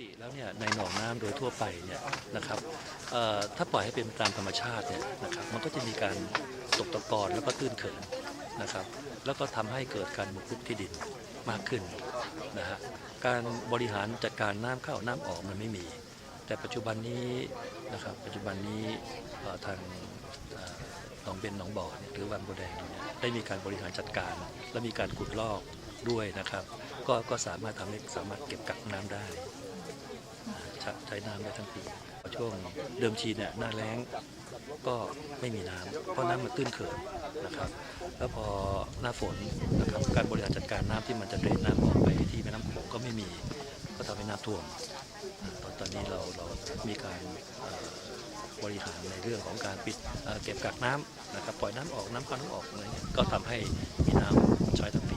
ติแล้วเนี่ยในหนองน้ำโดยทั่วไปเนี่ยนะครับถ้าปล่อยให้เป็นตามธรรมชาติเนี่ยนะครับมันก็จะมีการตกตะกอนแล้วก็ตื้นเขินนะครับ แล้วก็ทำให้เกิดการบุกรุกที่ดินมากขึ้นนะฮะการบริหารจัดการน้ำเข้าน้ำออกมันไม่มี แต่ปัจจุบันนี้นะครับปัจจุบันนี้ทางหนองเบนหนองบ่อเนี่ยหรือวังบัวแดงเนี่ยได้มีการบริหารจัดการ และมีการขุดลอกด้วยนะครับ ก็ก็สามารถทำให้สามารถเก็บกักน้ำได้ ใช้น้ำได้ทั้งปีช่วงเดิมทีเนี่ยหน้าแล้งก็ไม่มีน้ำเพราะน้ำมันตื้นเขินนะครับ แล้วพอหน้าฝนนะครับการบริหารจัดการน้ำที่มันจะเดรนน้ำออกไปที่แม่น้ำโขงก็ไม่มีก็ทำให้น้ำท่วมตอนตอนนี้เราเรามีการบริหารในเรื่องของการปิดเเก็บกักน้ำนะครับปล่อยน้ำออกน้ำเข้าน้ำออกอะไรเงี้ยก็ทำให้มีน้ำใช้ทั้งปี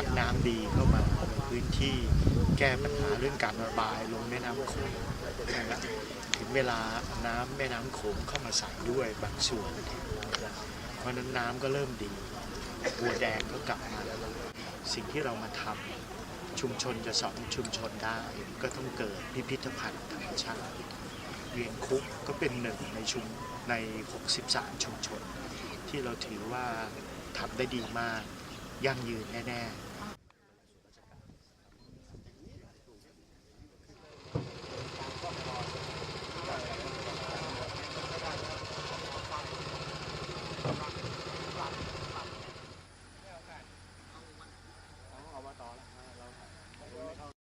ชักน้ำดีเข้ามาในพื้นที่แก้ปัญหาเรื่องการระบายลงแม่น้ำโขงนะครับถึงเวลาน้ำแม่น้ำโขงเข้ามาใส่ด้วยบางส่วนนะครับเพราะฉะนั้นน้ำก็เริ่มดีบัวแดงก็กลับมาสิ่งที่เรามาทำชุมชนจะสอนชุมชนได้ ก็ต้องเกิดพิพิธภัณฑ์ธรรมชาติเวียงคุกก็เป็นหนึ่งในชุมใน 63 ชุมชน ที่เราถือว่าทำได้ดีมากยั่งยืนแน่ ๆ